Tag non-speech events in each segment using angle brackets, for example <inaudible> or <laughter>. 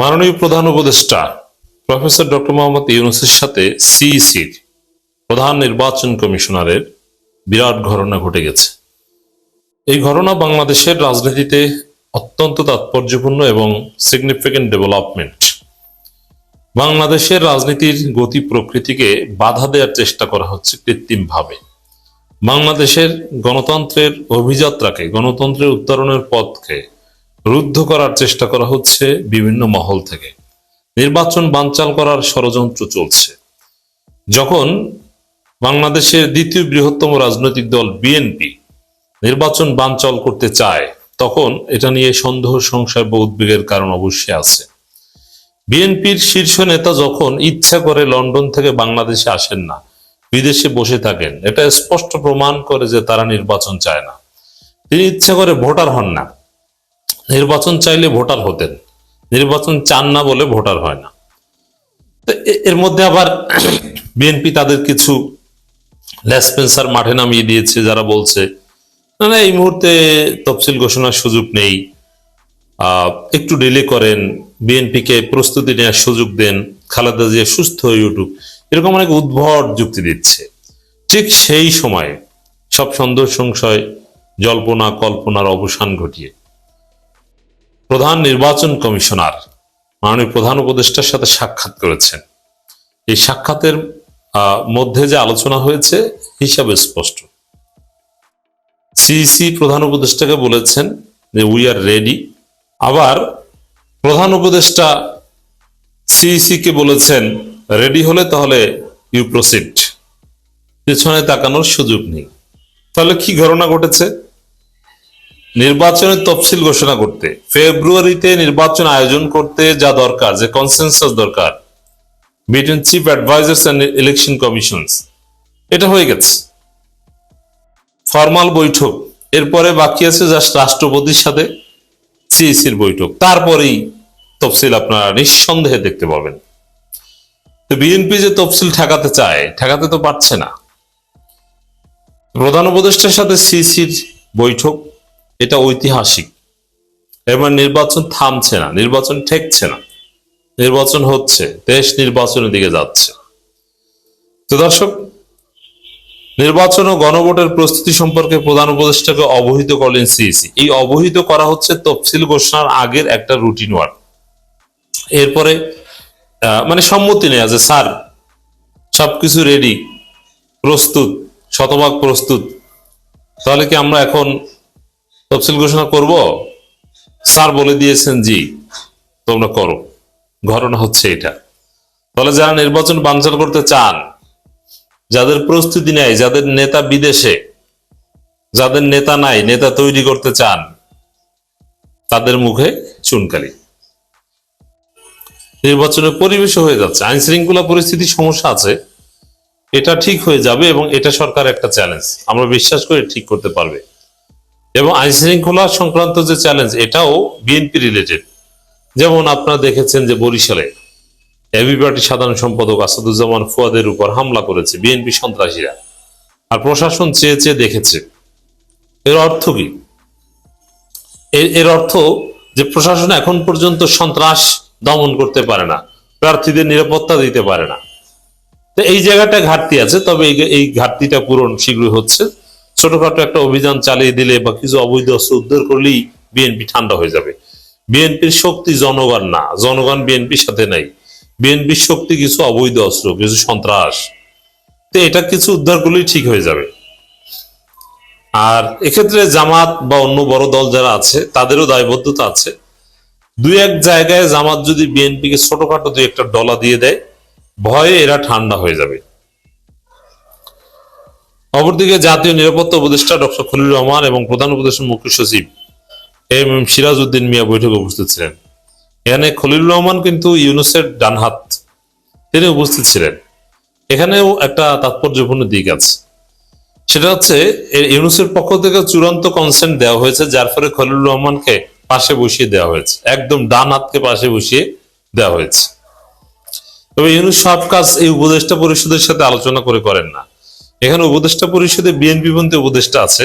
মাননীয় প্রধান উপদেষ্টা প্রফেসর ডক্টর মোহাম্মদ ইউনুসের সাথে সিইসির প্রধান নির্বাচন কমিশনারের বিরাট ঘটনা ঘটে গেছে। এই ঘটনা বাংলাদেশের রাজনীতিতে অত্যন্ত তাৎপর্যপূর্ণ এবং সিগনিফিকেন্ট ডেভেলপমেন্ট বাংলাদেশের রাজনীতির গতি প্রকৃতিকে বাধা দেওয়ার চেষ্টা করা হচ্ছে কৃত্রিমভাবে। বাংলাদেশের গণতন্ত্রের অভিযাত্রাকে, গণতন্ত্রের উত্তরণের পথকে রুদ্ধ করার চেষ্টা করা হচ্ছে বিভিন্ন মহল থেকে। নির্বাচন বানচাল করার ষড়যন্ত্র চলছে। যখন বাংলাদেশের দ্বিতীয় বৃহত্তম রাজনৈতিক দল বিএনপি নির্বাচন বানচাল করতে চায়, তখন এটা নিয়ে সন্দেহ, সংশয় বা উদ্বেগের কারণ অবশ্যই আছে। বিএনপির শীর্ষ নেতা যখন ইচ্ছা করে লন্ডন থেকে বাংলাদেশে আসেন না, বিদেশে বসে থাকেন, এটা স্পষ্ট প্রমাণ করে যে তারা নির্বাচন চায় না। তিনি ইচ্ছা করে ভোটার হন না। নির্বাচন চাইলে ভোটার হতেন। নির্বাচন চান না বলে ভোটার হয় না। এর মধ্যে আবার <clears throat> বিএনপি তাদের কিছু লেসপেন্সার মাঠে নামিয়ে দিয়েছে, যারা বলছে, না না, এই মুহূর্তে তফসিল ঘোষণার সুযোগ নেই। একটু ডিলে করেন বিএনপিকে প্রস্তুতি নেওয়ার সুযোগ দেন, খালেদা জিয়া সুস্থ হয়ে উঠুক। এরকম অনেক উদ্ভট যুক্তি দিচ্ছে। ঠিক সেই সময়ে সব সন্দেহ সংশয় জল্পনা কল্পনার অবসান ঘটিয়ে প্রধান নির্বাচন কমিশনার, মাননীয় প্রধান উপদেষ্টার সাথে সাক্ষাৎ করেছেন। এই সাক্ষাতের মধ্যে যে আলোচনা হয়েছে, হিসাবে স্পষ্ট। সিইসি প্রধান উপদেষ্টাকে বলেছেন যে উই আর রেডি আবার প্রধান উপদেষ্টা সিইসি কে বলেছেন রেডি হলে তাহলে ইউ প্রসিড পেছনে তাকানোর সুযোগ নেই। তাহলে কি ঘটনা ঘটেছে? নির্বাচনের তফসিল ঘোষণা করতে। ফেব্রুয়ারিতে নির্বাচন আয়োজন করতে যা দরকার, যে কনসেনসাস দরকার। Between chief advisers and election commissions এটা হয়ে গেছে। ফর্মাল বৈঠক। এরপরে বাকি আছে জাস্ট রাষ্ট্রপতির সাথে সিইসির বৈঠক। তারপরেই তফসিল আপনারা নিঃসন্দেহে দেখতে পাবেন। তো বিএনপি যে তফসিল ঠেকাতে চায়, ঠেকাতে তো পারছে না। প্রধান উপদেষ্টার সাথে সিসির বৈঠক। এটা ঐতিহাসিক। এবার নির্বাচন থামছে না, নির্বাচন ঠেকছে না। নির্বাচন হচ্ছে, দেশ নির্বাচনের দিকে যাচ্ছে। তো দর্শক, নির্বাচন ও গণভোটের প্রস্তুতি সম্পর্কে প্রধান উপদেষ্টাকে অবহিত করলেন সিইসি। এই অবহিত করা হচ্ছে তফসিল ঘোষণার আগের একটা রুটিন ওয়ার্ক। এরপরে মানে সম্মতি নেই যে, স্যার, সবকিছু রেডি প্রস্তুত, শতভাগ প্রস্তুত। তাহলে কি আমরা এখন তফসিল ঘোষণা করব? স্যার বলে দিয়েছেন, জি, তোমরা করো। ঘটনা হচ্ছে এটা। তাহলে যারা নির্বাচন বানচাল করতে চান, যাদের প্রস্তুতি নেয় যাদের নেতা বিদেশে, যাদের নেতা নাই, নেতা তৈরি করতে চান, তাদের মুখে চুনকালি। নির্বাচনের পরিবেশ হয়ে যাচ্ছে আইন শৃঙ্খলা পরিস্থিতির সমস্যা আছে। এটা ঠিক হয়ে যাবে এবং এটা সরকার একটা চ্যালেঞ্জ আমরা বিশ্বাস করে ঠিক করতে পারবে। এবং আইন শৃঙ্খলা সংক্রান্ত যে চ্যালেঞ্জ এটাও বিএনপি রিলেটেড যেমন আপনারা দেখেছেন যে বরিশালে এবি পার্টির সাধারণ সম্পাদক আসাদুজ্জামান ফুয়াদের উপর হামলা করেছে বিএনপি সন্ত্রাসীরা। আর প্রশাসন চেয়ে চেয়ে দেখেছে। এর অর্থ কি? এর- অর্থ যে প্রশাসন এখন পর্যন্ত সন্ত্রাস দমন করতে পারে না, প্রার্থীদের নিরাপত্তা দিতে পারে না। তো এই জায়গাটা ঘাটতি আছে, তবে এই ঘাটতিটা পূরণ শীঘ্রই হচ্ছে। ছোটখাটো একটা অভিযান চালিয়ে দিলে বা কিছু অবৈধ অস্ত্র উদ্ধার করলেই বিএনপি ঠান্ডা হয়ে যাবে। বিএনপির শক্তি জনগণ না, জনগণ বিএনপির সাথে নাই। বিএনপির শক্তি কিছু অবৈধ অস্ত্র কিছু সন্ত্রাস। তো এটা কিছু উদ্ধার করলেই ঠিক হয়ে যাবে। আর এক্ষেত্রে জামাত বা অন্য বড় দল যারা আছে, তাদেরও দায়বদ্ধতা আছে। দুই এক জায়গায় জামাত যদি বিএনপিকে ছোটখাটো দুই একটা ডলা দিয়ে দেয়, ভয়ে এরা ঠান্ডা হয়ে যাবে। অপরদিকে জাতীয় নিরাপত্তা উপদেষ্টা ডক্টর খলিল রহমান এবং প্রধান উপদেষ্টা মুখ্য সচিব এম এম সিরাজউদ্দিন মিয়া বৈঠকে উপস্থিত ছিলেন। এখানে খলিলুর রহমান কিন্তু ইউনুসের ডান হাত তিনি উপস্থিত ছিলেন। এখানেও একটা তাৎপর্যপূর্ণ দিক আছে। সেটা হচ্ছে ইউনুসের পক্ষ থেকে চূড়ান্ত কনসেন্ট দেওয়া হয়েছে, যার ফলে খলিলুর রহমানকে পাশে বসিয়ে দেওয়া হয়েছে। একদম ডান হাতকে পাশে বসিয়ে দেওয়া হয়েছে। তবে ইউনুস সব কাজ এই উপদেষ্টা পরিষদের সাথে আলোচনা করে করেন না। এখানে উপদেষ্টা পরিষদে বিএনপি পন্থী উপদেষ্টা আছে,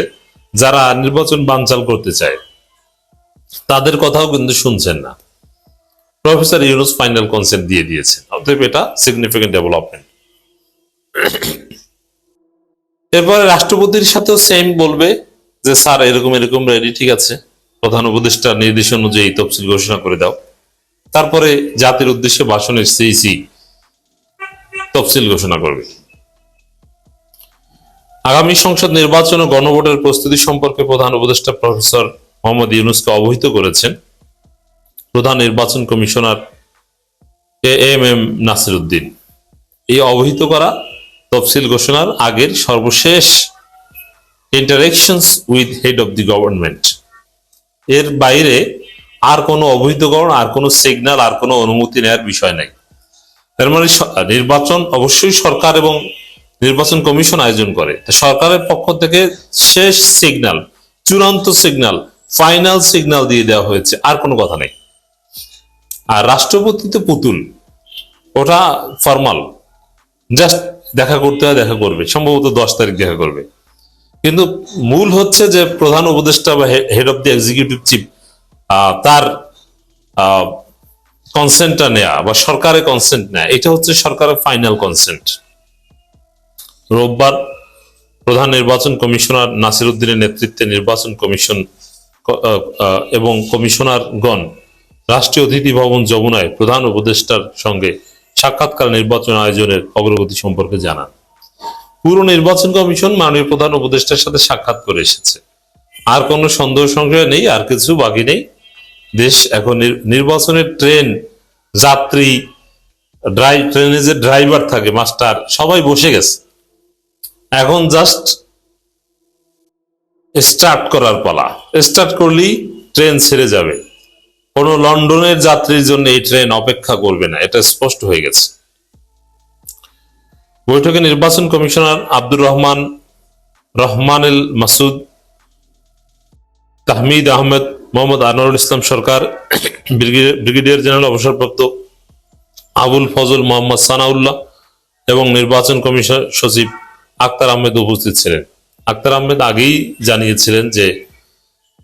যারা নির্বাচন বানচাল করতে চায়। তাদের কথাও কিন্তু শুনছেন না। প্রফেসর ইউনুস ফাইনাল কনসেপ্ট দিয়ে দিয়েছেন, অতএব এটা সিগনিফিকেন্ট ডেভেলপমেন্ট এরপরে রাষ্ট্রপতির সাথেও সেম বলবে যে, স্যার, এরকম এরকম, রেডি, ঠিক আছে। প্রধান উপদেষ্টা নির্দেশ অনুযায়ী তফসিল ঘোষণা করে দাও। তারপরে জাতির উদ্দেশ্যে ভাষণের সিইসি তফসিল ঘোষণা করবে। আগামী সংসদ নির্বাচন ও গণভোটের প্রস্তুতি সম্পর্কে প্রধান উপদেষ্টা প্রফেসর মোহাম্মদ ইউনুসকে অবহিত করেছেন প্রধান নির্বাচন commissioner A M M Nasir Uddin এই অবহিত করা তফসিল ঘোষণার আগের সর্বশেষ interactions with head of the government এর বাইরে আর কোনো অবহিতকরণ, আর কোনো সিগন্যাল আর কোনো অনুমতি নেওয়ার বিষয় নাই। তার মানে নির্বাচন অবশ্যই সরকার এবং নির্বাচন কমিশন আয়োজন করে। সরকারের পক্ষ থেকে শেষ সিগন্যাল চূড়ান্ত সিগন্যাল ফাইনাল সিগন্যাল দিয়ে দেওয়া হয়েছে। আর কোনো কথা নেই। আর রাষ্ট্রপতি তো পুতুল। ওটা ফর্মাল জাস্ট দেখা করতে হয়, দেখা করবে। সম্ভবত দশ তারিখ দেখা করবে। কিন্তু মূল হচ্ছে যে প্রধান উপদেষ্টা বা head of the executive chief তার কনসেন্টটা নেয়া বা সরকারের কনসেন্ট নেয়া, এটা হচ্ছে সরকারের ফাইনাল কনসেন্ট রোববার প্রধান নির্বাচন কমিশনার নাসির উদ্দিনের নেতৃত্বে নির্বাচন কমিশন এবং কমিশনারগণ রাষ্ট্রীয় অতিথি ভবন যমুনায় প্রধান উপদেষ্টার সঙ্গে সাক্ষাৎকার নির্বাচন আয়োজনের অগ্রগতি সম্পর্কে জানান। পুরো নির্বাচন কমিশন মাননীয় প্রধান উপদেষ্টার সাথে সাক্ষাৎ করে এসেছে। আর কোনো সন্দেহ সংশয় নেই, আর কিছু বাকি নেই। দেশ এখন নির্বাচনের ট্রেন, যাত্রী, ড্রাই ট্রেনে যে ড্রাইভার থাকে, মাস্টার, সবাই বসে গেছে। এখন জাস্ট স্টার্ট করার পালা। স্টার্ট করলেই ট্রেন ছেড়ে যাবে। কোনো লন্ডনের যাত্রীর জন্য এই ট্রেন অপেক্ষা করবে না, এটা স্পষ্ট হয়ে গেছে। বৈঠকে নির্বাচন commissioner Abdur Rahman, Rahmanul Masud, Tahmid Ahmed, Mohammad Anwarul Islam Sarkar brigadier brigadier general অবসরপ্রাপ্ত আবুল ফজল মোহাম্মদ সানাউল্লাহ এবং নির্বাচন কমিশন সচিব আক্তার আহমেদ উপস্থিত ছিলেন। আক্তার আহমেদ আগেই জানিয়েছিলেন যে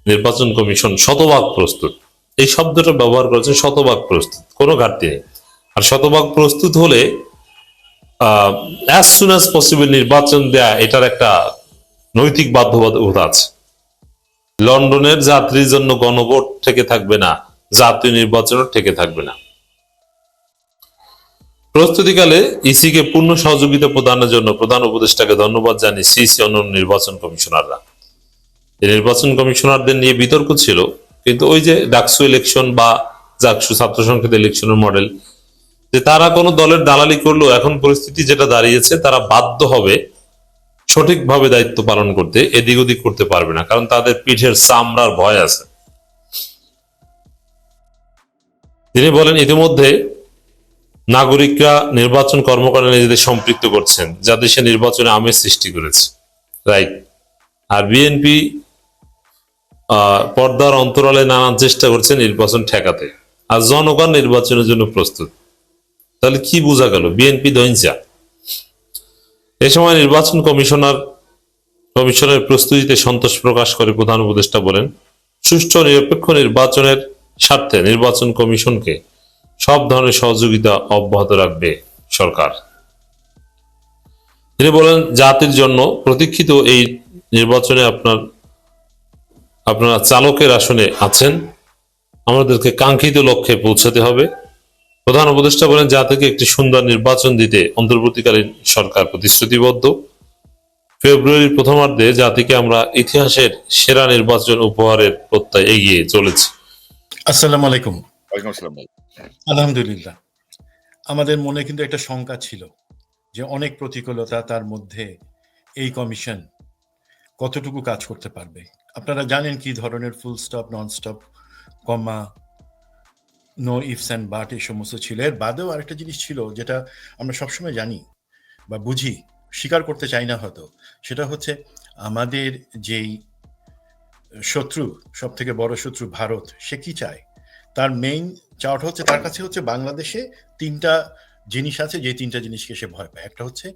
নির্বাচন কমিশন শতভাগ প্রস্তুত। এই শব্দটা ব্যবহার করেছেন শতভাগ প্রস্তুত, কোনো ঘাটতি নেই। আর শতভাগ প্রস্তুত হলে অ্যাজ সুন অ্যাজ পসিবল নির্বাচন দেয়া, এটার একটা নৈতিক বাধ্যবাধকতা আছে। লন্ডনের যাত্রীর জন্য গণভোট থেকে থাকবে না জাতীয় নির্বাচনও থেকে থাকবে না। প্রস্তুতিকালে ইসিকে পূর্ণ সহযোগিতা প্রদানের জন্য প্রধান উপদেষ্টাকে ধন্যবাদ জানিয়ে সিসি অন্যান্য নির্বাচন কমিশনাররা। নির্বাচন কমিশনারদের নিয়ে বিতর্ক ছিল, কিন্তু ওই যে ডাকসু ইলেকশন বা জাকসু ছাত্র সংসদ ইলেকশনের মডেল যে তারা কোনো দলের দালালি করল এখন পরিস্থিতি যেটা দাঁড়িয়েছে, তারা বাধ্য হবে সঠিকভাবে দায়িত্ব পালন করতে, এদিক ওদিক করতে পারবে না, কারণ তাদের পিঠের চামড়ার ভয় আছে। তিনি বলেন, ইতিমধ্যে নাগরিকরা নির্বাচন কর্মকাণ্ডে নিজেদের সম্পৃক্ত করছেন যা দেশে নির্বাচনে আমেজ সৃষ্টি করেছে। রাইট আর বিএনপি পর্দার অন্তরালে নানান চেষ্টা করছে নির্বাচন ঠেকাতে। আর জনগণ নির্বাচনের জন্য প্রস্তুত। তাহলে কি বোঝা গেল? বিএনপি দহিংসা এ সময় নির্বাচন কমিশনার, কমিশনের প্রস্তুতিতে সন্তোষ প্রকাশ করে প্রধান উপদেষ্টা বলেন, সুষ্ঠু নিরপেক্ষ নির্বাচনের স্বার্থে নির্বাচন কমিশনকে সব ধরনের সহযোগিতা অব্যাহত রাখবে সরকার। তিনি বলেন জাতির জন্য প্রতীক্ষিত এই নির্বাচনে আপনার আপনারা চালকের আসনে আছেন। আমাদেরকে কাঙ্ক্ষিত লক্ষ্যে পৌঁছাতে হবে। প্রধান উপদেষ্টা বলেন জাতিকে একটি সুন্দর নির্বাচন দিতে অন্তর্বর্তীকালীন সরকার প্রতিশ্রুতিবদ্ধ। ফেব্রুয়ারির প্রথমার্ধে জাতিকে আমরা ইতিহাসের সেরা নির্বাচন উপহারের প্রত্যয় এগিয়ে চলেছি। আসসালামু আলাইকুম। ওয়ালাইকুম আসসালাম ভাই। আলহামদুলিল্লাহ। আমাদের মনে কিন্তু একটা শঙ্কা ছিল যে অনেক প্রতিকূলতা তার মধ্যে এই কমিশন কতটুকু কাজ করতে পারবে। আপনারা জানেন কি ধরনের full stop non stop comma no ifs and but এই সমস্ত ছিল। এর বাদেও আরেকটা জিনিস ছিল যেটা আমরা সবসময় জানি বা বুঝি, স্বীকার করতে চাই না হয়তো, সেটা হচ্ছে আমাদের যেই শত্রু সব থেকে বড় শত্রু ভারত, সে কি চায়? তার মেইন চাওয়াটা হচ্ছে তার কাছে হচ্ছে বাংলাদেশে তিনটা জিনিস আছে, যে তিনটা জিনিসকে সে ভয় পায়। একটা হচ্ছে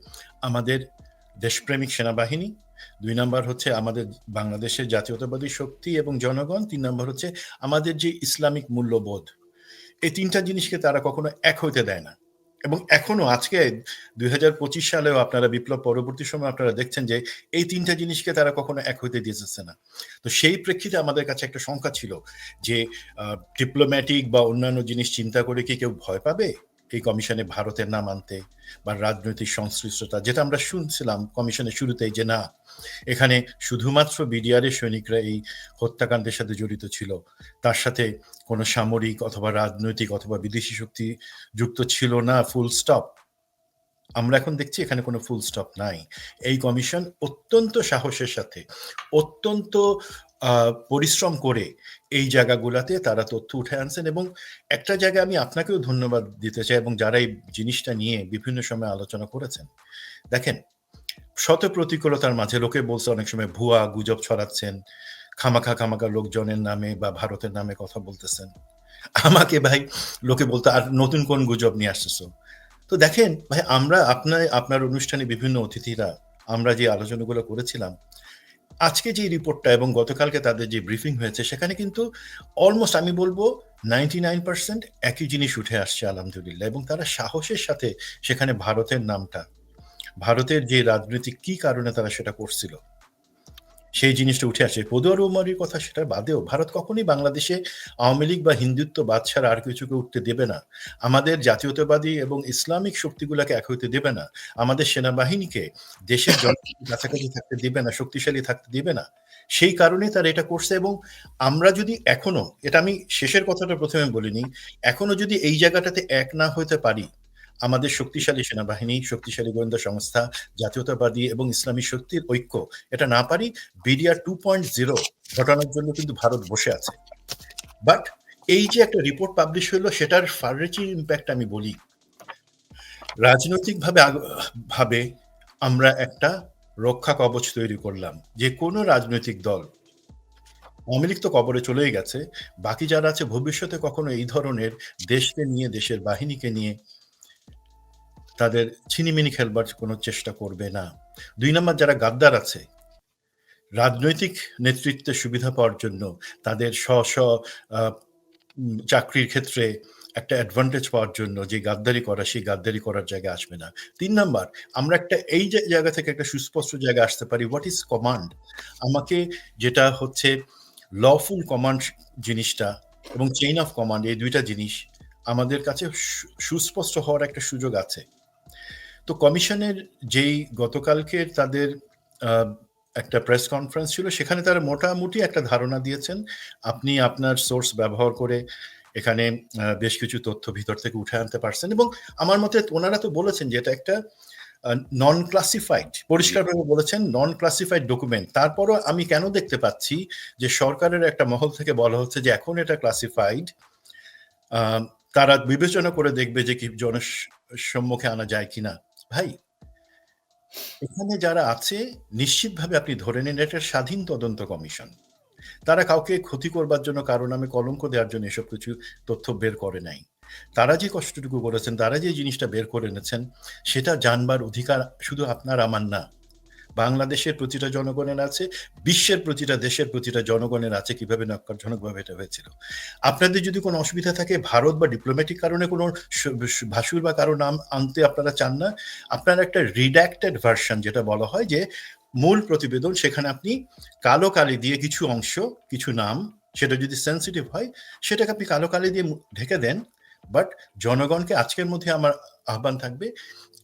আমাদের দেশপ্রেমিক সেনাবাহিনী, দুই নম্বর হচ্ছে আমাদের বাংলাদেশের জাতীয়তাবাদী শক্তি এবং জনগণ, তিন নম্বর হচ্ছে আমাদের যে ইসলামিক মূল্যবোধ। এই তিনটা জিনিসকে তারা কখনো এক হইতে দেয় না। এবং এখনও আজকে দুই হাজার পঁচিশ সালেও আপনারা বিপ্লব পরবর্তী সময় আপনারা দেখছেন যে এই তিনটা জিনিসকে তারা কখনো এক হইতে দিয়েছে না। তো সেই প্রেক্ষিতে আমাদের কাছে একটা শঙ্কা ছিল যে ডিপ্লোম্যাটিক বা অন্যান্য জিনিস চিন্তা করে কি কেউ ভয় পাবে? এই কমিশনে ভারতের নাম আনতে বা রাজনৈতিক সংশ্লিষ্টতা, যেটা আমরা শুনছিলাম কমিশনের শুরুতেই যে না, এখানে শুধুমাত্র বিডিআরের সৈনিকরা এই হত্যাকাণ্ডের সাথে জড়িত ছিল। তার সাথে কোনো সামরিক অথবা রাজনৈতিক অথবা বিদেশি শক্তি যুক্ত ছিল না ফুল স্টপ আমরা এখন দেখছি এখানে কোনো ফুল স্টপ নাই। এই কমিশন অত্যন্ত সাহসের সাথে, অত্যন্ত পরিশ্রম করে এই জায়গাগুলাতে তারা তথ্য উঠে আনছেন এবং একটা জায়গায় আমি আপনাকেও ধন্যবাদ দিতে চাই এবং যারা এই জিনিসটা নিয়ে বিভিন্ন সময় আলোচনা করেছেন। দেখেন শত প্রতিকূলতার মাঝে লোকে বলছে অনেক সময় ভুয়া গুজব ছড়াচ্ছেন, খামাখা খামাখা লোকজনের নামে বা ভারতের নামে কথা বলতেছেন। আমাকে ভাই, লোকে বলতো, আর নতুন কোন গুজব নিয়ে আসতেছো? তো দেখেন, ভাই, আমরা আপনার আপনার অনুষ্ঠানে বিভিন্ন অতিথিরা, আমরা যে আলোচনাগুলো করেছিলাম, আজকে যে রিপোর্টটা এবং গতকালকে তাদের যে ব্রিফিং হয়েছে, সেখানে কিন্তু অলমোস্ট আমি বলব নাইনটি নাইন পার্সেন্ট একই জিনিস উঠে আসছে, আলহামদুলিল্লাহ, এবং তারা সাহসের সাথে সেখানে ভারতের নামটা, ভারতের যে রাজনৈতিক কি কারণে তারা সেটা করছিল সেই জিনিসটা উঠে আসে। পদুয়ার উমারির কথা সেটা বাদেও ভারত কখনোই বাংলাদেশে আওয়ামী লীগ বা হিন্দুত্ববাদ ছাড়া আর কিছুকে উঠতে দেবে না। আমাদের জাতীয়তাবাদী এবং ইসলামিক শক্তিগুলোকে এক হইতে দেবে না। আমাদের সেনাবাহিনীকে দেশের জনগণের <laughs> কাছাকাছি থাকতে দেবে না শক্তিশালী থাকতে দেবে না। সেই কারণে তারা এটা করছে এবং আমরা যদি এখনও এটা আমি শেষের কথাটা প্রথমে বলিনি এখনও যদি এই জায়গাটাতে এক না হইতে পারি আমাদের শক্তিশালী সেনাবাহিনী, শক্তিশালী গোয়েন্দা সংস্থা, জাতীয়তাবাদী এবং ইসলামী শক্তির ঐক্য। এটা না পারি বিডিআর টু পয়েন্ট জিরো ঘটানোর জন্য কিন্তু ভারত বসে আছে। বাট এই যে একটা রিপোর্ট পাবলিশ হলো, সেটার ফারেচি ইম্প্যাক্ট আমি বলি। রাজনৈতিকভাবে ভাবে আমরা একটা রক্ষা কবচ তৈরি করলাম, যে কোনো রাজনৈতিক দল। আওয়ামী তো কবরে চলেই গেছে। বাকি যারা আছে, ভবিষ্যতে কখনো এই ধরনের দেশকে নিয়ে, দেশের বাহিনীকে নিয়ে তাদের ছিনিমিনি খেলবার কোনো চেষ্টা করবে না। দুই নম্বর যারা গাদ্দার আছে, রাজনৈতিক নেতৃত্বের সুবিধা পাওয়ার জন্য তাদের স্ব স্ব চাকরির ক্ষেত্রে একটা অ্যাডভান্টেজ পাওয়ার জন্য যে গাদ্দারি করা, সেই গাদ্দারি করার জায়গায় আসবে না। তিন নাম্বার, আমরা একটা, এই জায়গা থেকে একটা সুস্পষ্ট জায়গায় আসতে পারি হোয়াট ইজ কমান্ড আমাকে যেটা হচ্ছে লফুল কমান্ড জিনিসটা এবং চেইন অফ কমান্ড এই দুইটা জিনিস আমাদের কাছে সুস্পষ্ট হওয়ার একটা সুযোগ আছে। তো কমিশনের যেই গতকালকের তাদের একটা প্রেস কনফারেন্স ছিল, সেখানে তারা মোটামুটি একটা ধারণা দিয়েছেন, আপনি আপনার সোর্স ব্যবহার করে এখানে বেশ কিছু তথ্য ভিতর থেকে উঠে আনতে পারছেন এবং আমার মতে ওনারা তো বলেছেন যে এটা একটা নন ক্লাসিফাইড পরিষ্কারভাবে বলেছেন নন ক্লাসিফাইড ডকুমেন্ট তারপরও আমি কেন দেখতে পাচ্ছি যে সরকারের একটা মহল থেকে বলা হচ্ছে যে এখন এটা ক্লাসিফাইড তারা বিবেচনা করে দেখবে যে কি জন সম্মুখে আনা যায় কিনা। ভাই, এখানে যারা আছে, নিশ্চিতভাবে আপনি ধরে নিন এটা স্বাধীন তদন্ত কমিশন। তারা কাউকে ক্ষতি করবার জন্য কারও নামে কলঙ্ক দেওয়ার জন্য এসব কিছু তথ্য বের করে নাই। তারা যে কষ্টটুকু করেছেন তারা যে জিনিসটা বের করে এনেছেন, সেটা জানবার অধিকার শুধু আপনার, আমার না। বাংলাদেশের প্রতিটা জনগণের আছে, বিশ্বের প্রতিটা দেশের প্রতিটা জনগণের আছে কীভাবে নক্কারজনকভাবে এটা হয়েছিল। আপনাদের যদি কোনো অসুবিধা থাকে, ভারত বা ডিপ্লোম্যাটিক কারণে কোনো ভাসুর বা কারও নাম আনতে আপনারা চান না। আপনার একটা রিডাক্টেড ভার্সন যেটা বলা হয় যে, মূল প্রতিবেদন সেখানে আপনি কালো কালি দিয়ে কিছু অংশ, কিছু নাম, সেটা যদি সেন্সিটিভ হয়, সেটাকে আপনি কালো কালি দিয়ে ঢেকে দেন। বাট জনগণকে আজকের মধ্যে আমার আহ্বান থাকবে,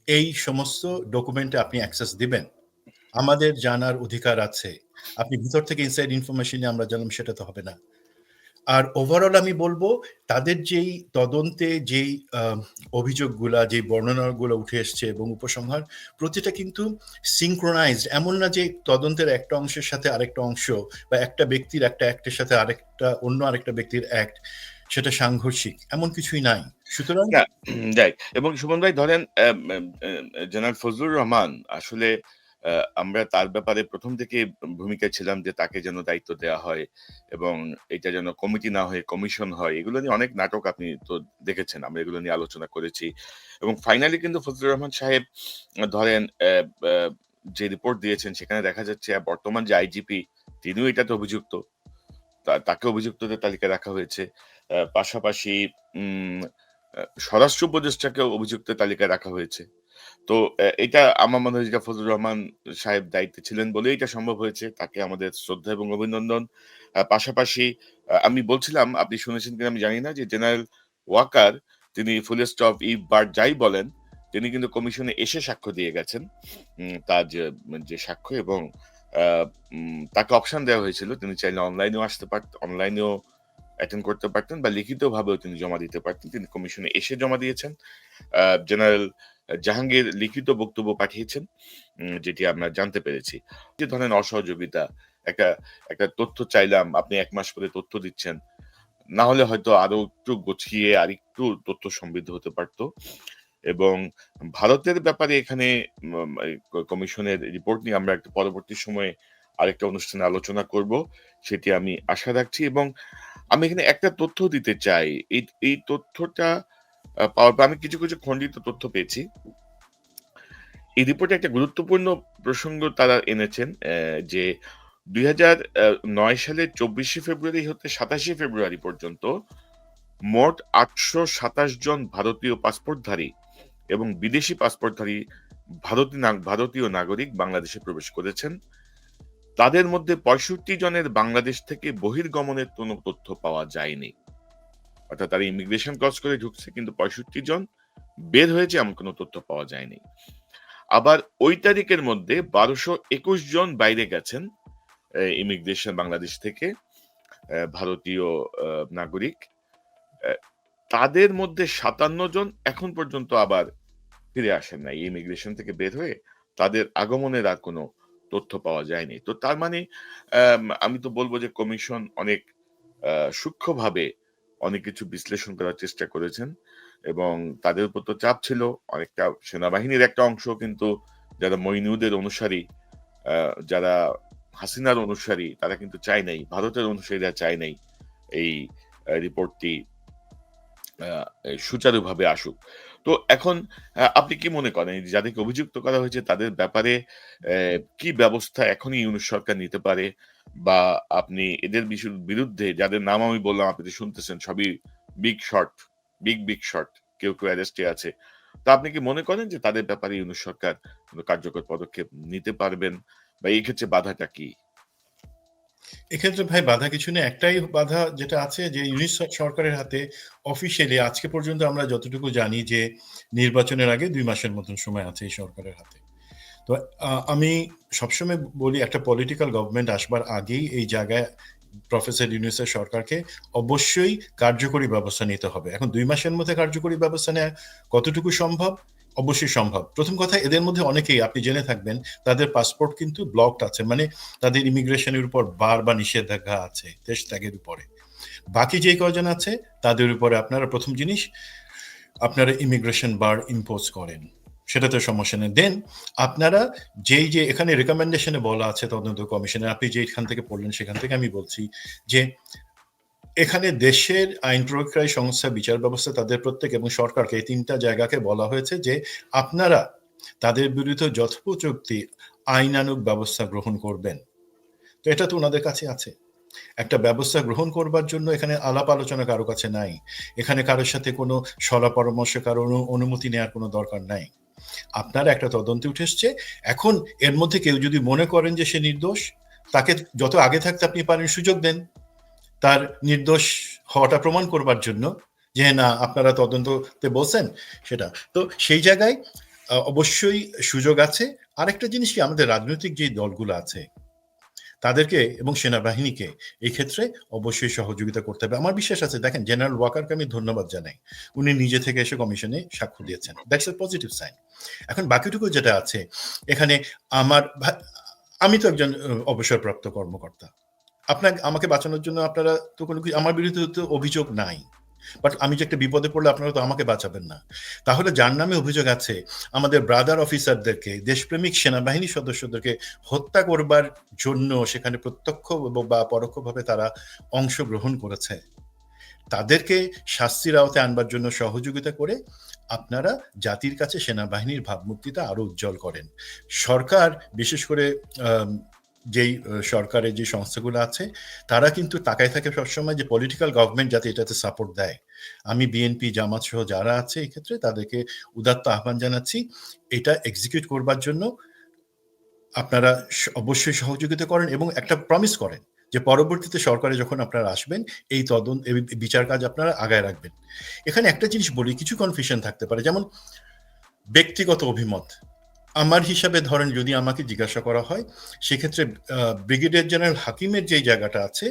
এই সমস্ত ডকুমেন্টে আপনি অ্যাক্সেস দিবেন। আমাদের জানার অধিকার আছে। আপনি ভিতর থেকে ইনসাইড ইনফরমেশন আমরা জানলাম সেটা তো হবে না। আর ওভারঅল আমি বলব তাদের যেই তদন্তে যেই অভিযোগগুলা যে বর্ণনাগুলো উঠে এসছে এবং উপসংহার প্রতিটা কিন্তু সিঙ্ক্রোনাইজড এমন না যে তদন্তের একটা অংশের সাথে আরেকটা অংশ বা একটা ব্যক্তির একটা অ্যাক্টের সাথে আরেকটা অন্য আরেকটা ব্যক্তির অ্যাক্ট সেটা সাংঘর্ষিক। এমন কিছুই নাই। সুতরাং যাই। এবং সুমন ভাই ধরেন আম, ফজলুর রহমান আসলে আমরা তার ব্যাপারে প্রথম থেকে ভূমিকা ছিলাম যে তাকে যেন দায়িত্ব দেওয়া হয় এবং এটা যেন কমিটি না হয়ে কমিশন হয়, এগুলো নিয়ে অনেক নাটক আপনি তো দেখেছেন, আমরা এগুলো নিয়ে আলোচনা করেছি। এবং ফাইনালি কিন্তু ফজলুর রহমান সাহেব ধরেন যে রিপোর্ট দিয়েছেন, সেখানে দেখা যাচ্ছে বর্তমান যে আইজিপি তিনিও এটাতে অভিযুক্ত। তাকে অভিযুক্তদের তালিকায় রাখা হয়েছে। পাশাপাশি স্বরাষ্ট্র উপদেষ্টাকে অভিযুক্ত তালিকায় রাখা হয়েছে। তো এটা আমার মনে হয় যেটা ফজলুর রহমান সাহেব দায়িত্বে ছিলেন বলেই এটা সম্ভব হয়েছে। তাকে আমাদের শ্রদ্ধা এবং অভিনন্দন। পাশাপাশি আমি বলছিলাম, আপনি শুনেছেন কিনা আমি জানি না যে জেনারেল ওয়াকার, তিনি ফুলেস্ট অফ ই বার যাই বলেন, তিনি কিন্তু কমিশনে এসে সাক্ষ্য দিয়ে গেছেন। তার যে সাক্ষ্য এবং তাকে অপশন দেওয়া হয়েছিল। তিনি চাইলে অনলাইনেও আসতে পারতেন অনলাইনেও অ্যাটেন্ড করতে পারতেন বা লিখিতভাবেও তিনি জমা দিতে পারতেন। তিনি কমিশনে এসে জমা দিয়েছেন। জেনারেল জাহাঙ্গীর লিখিত বক্তব্য পাঠিয়েছেন যেটি আমরা জানতে পেরেছি। যে ধরেন অসহযোগিতা, একটা একটা তথ্য চাইলাম, আপনি এক মাস পরে তথ্য দিচ্ছেন, না হলে হয়তো আরও একটু গোছিয়ে, আর একটু তথ্য সমৃদ্ধ হতে পারতো। এবং ভারতের ব্যাপারে এখানে কমিশনের রিপোর্ট নিয়ে আমরা একটা পরবর্তী সময়ে আরেকটা অনুষ্ঠানে আলোচনা করব, সেটি আমি আশা রাখছি এবং আমি এখানে একটা তথ্য দিতে চাই। এই এই তথ্যটা পাওয়ার পর আমি কিছু কিছু খণ্ডিত তথ্য পেয়েছি। এই রিপোর্টে একটা গুরুত্বপূর্ণ প্রসঙ্গ তারা এনেছেন যে দুই নয় সালের চব্বিশে ফেব্রুয়ারি হতে সাতাশে ফেব্রুয়ারি পর্যন্ত মোট আটশো সাতাশ জন ভারতীয় পাসপোর্টধারী এবং বিদেশি পাসপোর্টধারী ভারতীয় ভারতীয় নাগরিক বাংলাদেশে প্রবেশ করেছেন। তাদের মধ্যে পঁয়ষট্টি জনের বাংলাদেশ থেকে বহির্গমনের কোনো তথ্য পাওয়া যায়নি। অর্থাৎ তারা ইমিগ্রেশন ক্রস করে ঢুকছে, কিন্তু পঁয়ষট্টি জন বের হয়েছে এমন কোনো তথ্য পাওয়া যায়নি। আবার ওই তারিখের মধ্যে বারোশো একুশ জন বাইরে গেছেন ইমিগ্রেশন বাংলাদেশ থেকে ভারতীয় নাগরিক। তাদের মধ্যে সাতান্ন জন এখন পর্যন্ত আবার ফিরে আসেন নাই। ইমিগ্রেশন থেকে বের হয়ে তাদের আগমনের আর কোনো তথ্য পাওয়া যায়নি। তো তার মানে আম, তো বলব যে কমিশন অনেক সূক্ষ্মভাবে অনেক কিছু বিশ্লেষণ করার চেষ্টা করেছেন এবং তাদের উপর তো চাপ ছিল। অনেকটা সেনাবাহিনীর একটা অংশ কিন্তু যারা মইনুদের অনুসারী যারা হাসিনার অনুসারী তারা কিন্তু চায় নাই ভারতের অনুসারীরা চায় নাই এই রিপোর্টটি সুচারুভাবে আসুক। তো এখন আপনি কি মনে করেন যাদেরকে অভিযুক্ত করা হয়েছে, তাদের ব্যাপারে কি ব্যবস্থা এখনই ইউনুস সরকার নিতে পারে? বা আপনি এদের বিরুদ্ধে যাদের নাম আমি বললাম, আপনি তো শুনতেছেন, সবই big short big big short কেউ কেউ অ্যারেস্টে আছে। তা আপনি কি মনে করেন যে তাদের ব্যাপারে ইউনুস সরকার কোনো কার্যকর পদক্ষেপ নিতে পারবেন? বা এই ক্ষেত্রে বাধাটা কি? এক্ষেত্রে ভাই বাধা কিছু নেই। একটাই বাধা যেটা আছে যে ইউনিস সরকারের হাতে অফিসিয়ালি আজকে পর্যন্ত আমরা যতটুকু জানি যে নির্বাচনের আগে দুই মাসের মতন সময় আছে এই সরকারের হাতে। তো আমি সবসময় বলি একটা পলিটিক্যাল গভর্নমেন্ট আসবার আগেই এই জায়গায় প্রফেসর ইউনিসের সরকারকে অবশ্যই কার্যকরী ব্যবস্থা নিতে হবে। এখন দুই মাসের মধ্যে কার্যকরী ব্যবস্থা নেওয়া কতটুকু সম্ভব? অবশ্যই সম্ভব। প্রথম কথা, এদের মধ্যে অনেকেই, আপনি জেনে থাকবেন, তাদের পাসপোর্ট কিন্তু ব্লকড আছে মানে তাদের ইমিগ্রেশনের উপর বার বা নিষেধাজ্ঞা আছে, দেশ ত্যাগের উপরে। বাকি যে কজন আছে, তাদের উপরে আপনারা প্রথম জিনিস, আপনারা ইমিগ্রেশন বার ইম্পোজ করেন। সেটাতে সমস্যা নেই। দেন আপনারা যেই যে এখানে রেকমেন্ডেশনে বলা আছে তদন্ত কমিশনে আপনি যেখান থেকে পড়লেন সেখান থেকে আমি বলছি যে এখানে দেশের আইন প্রয়োগকারী সংস্থা, বিচার ব্যবস্থা, তাদের প্রত্যেক এবং সরকারকে এই তিনটা জায়গাকে বলা হয়েছে যে আপনারা তাদের বিরুদ্ধে যথোপযুক্তি আইনানুগ ব্যবস্থা গ্রহণ করবেন। তো এটা তো ওনাদের কাছে আছে। একটা ব্যবস্থা গ্রহণ করবার জন্য এখানে আলাপ আলোচনা কারও কাছে নাই। এখানে কারোর সাথে কোনো সলা পরামর্শ কারও অনু- অনুমতি নেওয়ার কোনো দরকার নাই। আপনারা একটা তদন্তে উঠে এসছে। এখন এর মধ্যে কেউ যদি মনে করেন যে সে নির্দোষ, তাকে যত আগে থাকতে আপনি পারেন সুযোগ দেন। তার নির্দোষ হওয়াটা প্রমাণ করবার জন্য যে, না, আপনারা তদন্ততে বলছেন সেটা। তো সেই জায়গায় অবশ্যই সুযোগ আছে। আরেকটা জিনিস কি, আমাদের রাজনৈতিক যে দলগুলো আছে, তাদেরকে এবং সেনাবাহিনীকে এই ক্ষেত্রে অবশ্যই সহযোগিতা করতে হবে। আমার বিশ্বাস আছে, দেখেন, জেনারেল ওয়াকারকে আমি ধন্যবাদ জানাই। উনি নিজে থেকে এসে কমিশনে সাক্ষ্য দিয়েছেন। দ্যাটস এ পজিটিভ সাইন এখন বাকিটুকু যেটা আছে, এখানে আমার আমি তো একজন অবসরপ্রাপ্ত কর্মকর্তা। আপনার আমাকে বাঁচানোর জন্য আপনারা তো কোনো কিছু, আমার বিরুদ্ধে তো অভিযোগ নাই। বাট আমি যে একটা বিপদে পড়লে আপনারা তো আমাকে বাঁচাবেন না। তাহলে যার নামে অভিযোগ আছে, আমাদের ব্রাদার অফিসারদেরকে দেশপ্রেমিক সেনাবাহিনী সদস্যদেরকে হত্যা করবার জন্য সেখানে প্রত্যক্ষ বা পরোক্ষভাবে তারা অংশগ্রহণ করেছে। তাদেরকে শাস্তির আওতায় আনবার জন্য সহযোগিতা করে আপনারা জাতির কাছে সেনাবাহিনীর ভাবমূর্তিটা আরও উজ্জ্বল করেন। সরকার, বিশেষ করে যেই সরকারের যে সংস্থাগুলো আছে, তারা কিন্তু তাকায় থাকে সবসময় যে পলিটিক্যাল গভর্নমেন্ট যাতে এটাতে সাপোর্ট দেয়। আমি বিএনপি জামাত সহ যারা আছে এই ক্ষেত্রে তাদেরকে উদাত্ত আহ্বান জানাচ্ছি, এটা এক্সিকিউট করবার জন্য আপনারা অবশ্যই সহযোগিতা করেন এবং একটা প্রমিস করেন যে পরবর্তীতে সরকারে যখন আপনারা আসবেন, এই তদন্ত বিচার কাজ আপনারা আগায় রাখবেন। এখানে একটা জিনিস বলি, কিছু কনফিউশন থাকতে পারে। যেমন ব্যক্তিগত অভিমত। আমার হিসাবে ধরেন যদি আমাকে জিজ্ঞাসা করা হয়, সেক্ষেত্রে ব্রিগেডিয়ার জেনারেল হাকিমের যে জায়গাটা আছে,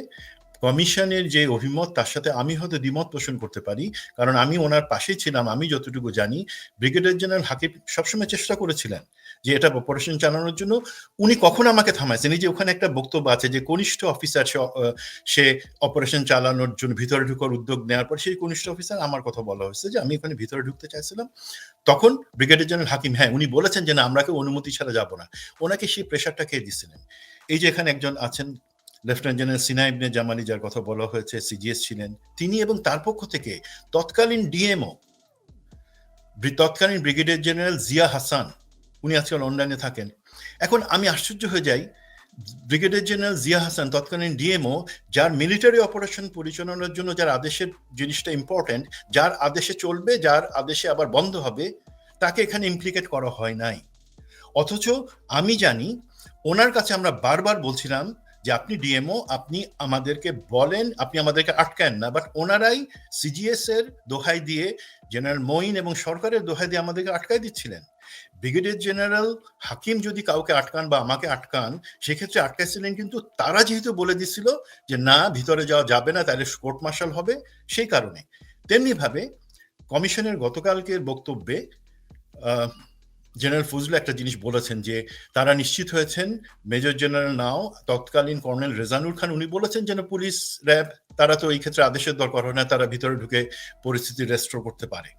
কমিশনের যে অভিমত, তার সাথে আমি হয়তো দ্বিমত পোষণ করতে পারি। কারণ আমি ওনার পাশেই ছিলাম, আমি যতটুকু জানি, ব্রিগেডিয়ার জেনারেল হাকিম সবসময় চেষ্টা করেছিলেন যে এটা অপারেশন চালানোর জন্য, উনি কখন আমাকে থামাইছেন? এই যে ওখানে একটা বক্তব্য আছে যে কনিষ্ঠ অফিসার সে অপারেশন চালানোর জন্য ভিতরে ঢুকার উদ্যোগ নেওয়ার পর সেই কনিষ্ঠ অফিসার আমার কথা বলা হয়েছে যে আমি ওখানে ভিতরে ঢুকতে চাইছিলাম। তখন ব্রিগেডিয়ার জেনারেল হাকিম হ্যাঁ উনি বলেছেন যে না, আমরা কেউ অনুমতি ছাড়া যাব না। ওনাকে সেই প্রেশারটা খেয়ে দিছিলেন? এই যে এখানে একজন আছেন লেফটেন্যান্ট জেনারেল সিনা ইবনে জামালি, যার কথা বলা হয়েছে সিজিএস ছিলেন। তিনি এবং তার পক্ষ থেকে তৎকালীন ডিএমও তৎকালীন ব্রিগেডিয়ার জেনারেল জিয়া হাসান উনি আজকাল অনলাইনে থাকেন। এখন আমি আশ্চর্য হয়ে যাই, ব্রিগেডিয়ার জেনারেল জিয়া হাসান তৎকালীন ডিএমও, যার মিলিটারি অপারেশন পরিচালনার জন্য যার আদেশের জিনিসটা ইম্পর্টেন্ট যার আদেশে চলবে, যার আদেশে আবার বন্ধ হবে, তাকে এখানে ইমপ্লিকেট করা হয় নাই। অথচ আমি জানি, ওনার কাছে আমরা বারবার বলছিলাম যে আপনি ডিএমও, আপনি আমাদেরকে বলেন, আপনি আমাদেরকে আটকান না বাট ওনারাই সিজিএস এর দোহাই দিয়ে, জেনারেল মঈন এবং সরকারের দোহাই দিয়ে আমাদেরকে আটকাই দিচ্ছিলেন। ব্রিগেডিয়ার জেনারেল হাকিম যদি কাউকে আটকান বা আমাকে আটকান, সেক্ষেত্রে আটকাইছিলেন কিন্তু তারা যেহেতু বলে দিছিল যে, না, ভিতরে যাওয়া যাবে না, তাহলে কোর্ট মার্শাল হবে। সেই কারণে। তেমনি ভাবে কমিশনের গতকালকের বক্তব্যে জেনারেল ফজলু একটা জিনিস বলেছেন যে, তারা নিশ্চিত হয়েছেন, মেজর জেনারেল নাও, তৎকালীন কর্নেল রেজানুর খান, উনি বলেছেন যেন পুলিশ র্যাব, তারা তো এই ক্ষেত্রে আদেশের দরকার হয় না, তারা ভিতরে ঢুকে পরিস্থিতি রেস্টোর করতে পারে।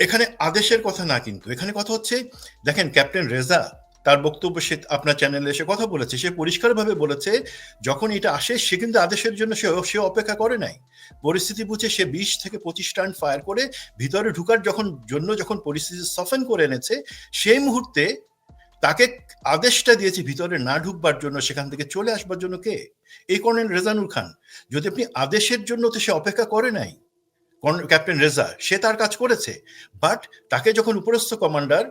এখানে আদেশের কথা না কিন্তু, এখানে কথা হচ্ছে, দেখেন ক্যাপ্টেন রেজা তার বক্তব্য সে আপনার চ্যানেলে এসে কথা বলেছে, সে পরিষ্কারভাবে বলেছে, যখন এটা আসে সে কিন্তু আদেশের জন্য সে সে অপেক্ষা করে নাই। পরিস্থিতি বুঝে সে বিশ থেকে পঁচিশ টান ফায়ার করে ভিতরে ঢুকার যখন, জন্য যখন পরিস্থিতি সফেন করে এনেছে, সেই মুহূর্তে তাকে আদেশটা দিয়েছে ভিতরে না ঢুকবার জন্য, সেখান থেকে চলে আসবার জন্য কে? এই কর্নেল রেজানুর খান। যদি আপনি আদেশের জন্য তো সে অপেক্ষা করে নাই ক্যাপ্টেন রেজা, সে তার কাজ করেছে। বাট তাকে যখন উপরস্থ কমান্ডার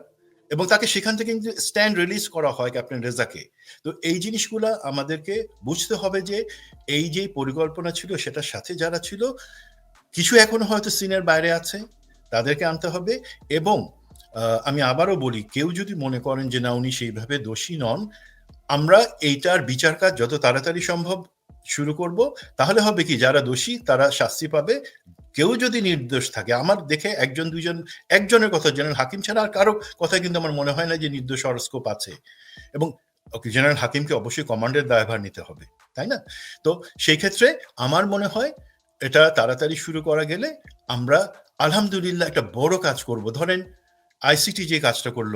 এবং তাকে সেখান থেকে কিন্তু স্ট্যান্ড রিলিজ করা হয় ক্যাপ্টেন রেজাকে। তো এই জিনিসগুলা আমাদেরকে বুঝতে হবে যে এই যে পরিকল্পনা ছিল, সেটার সাথে যারা ছিল, কিছু এখনও হয়তো সিনের বাইরে আছে, তাদেরকে আনতে হবে এবং আমি আবারও বলি, কেউ যদি মনে করেন যে না, উনি সেইভাবে দোষী নন, আমরা এইটার বিচার কাজ যত তাড়াতাড়ি সম্ভব শুরু করব। তাহলে হবে কি, যারা দোষী, তারা শাস্তি পাবে কেউ যদি নির্দোষ থাকে, আমার দেখে একজন, দুইজন, একজনের কথা জেনারেল হাকিম ছাড়া আর কারও কথা কিন্তু আমার মনে হয় না যে নির্দোষ হরস্কোপ আছে। এবং জেনারেল হাকিমকে অবশ্যই কমান্ডের দায়ভার নিতে হবে, তাই না? তো সেই ক্ষেত্রে আমার মনে হয় এটা তাড়াতাড়ি শুরু করা গেলে আমরা আলহামদুলিল্লাহ একটা বড় কাজ করব। ধরেন আইসিটি যে কাজটা করল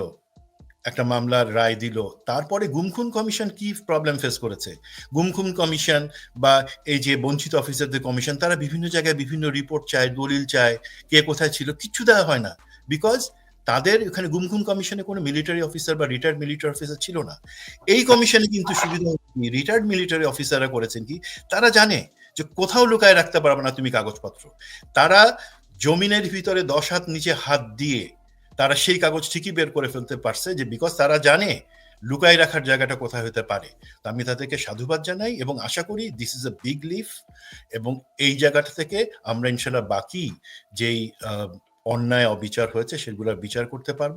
একটা মামলার রায় দিল। তারপরে গুমখুন কমিশন কি প্রবলেম ফেস করেছে? গুমখুন কমিশন বা এই যে বঞ্চিত অফিসারদের কমিশন, তারা বিভিন্ন জায়গায় বিভিন্ন রিপোর্ট চায়, দলিল চায়, কে কোথায় ছিল, কিচ্ছু দেওয়া হয় না। বিকজ তাদের এখানে গুমখুন কমিশনে কোনো মিলিটারি অফিসার বা রিটায়ার্ড মিলিটারি অফিসার ছিল না। এই কমিশনে কিন্তু সুবিধা রিটায়ার্ড মিলিটারি অফিসাররা করেছেন কি, তারা জানে যে কোথাও লুকায় রাখতে পারবে না তুমি কাগজপত্র। তারা জমিনের ভিতরে দশ হাত নিচে হাত দিয়ে তারা সেই কাগজ ঠিকই বের করে ফেলতে পারছে যে বিকজ তারা জানে লুকাই রাখার জায়গাটা কোথায় হতে পারে। তো আমি তাদেরকে সাধুবাদ জানাই এবং আশা করি this is a big leap এবং এই জায়গাটা থেকে আমরা ইনশাল্লাহ বাকি যেই অন্যায়, অবিচার হয়েছে সেগুলোর বিচার করতে পারব।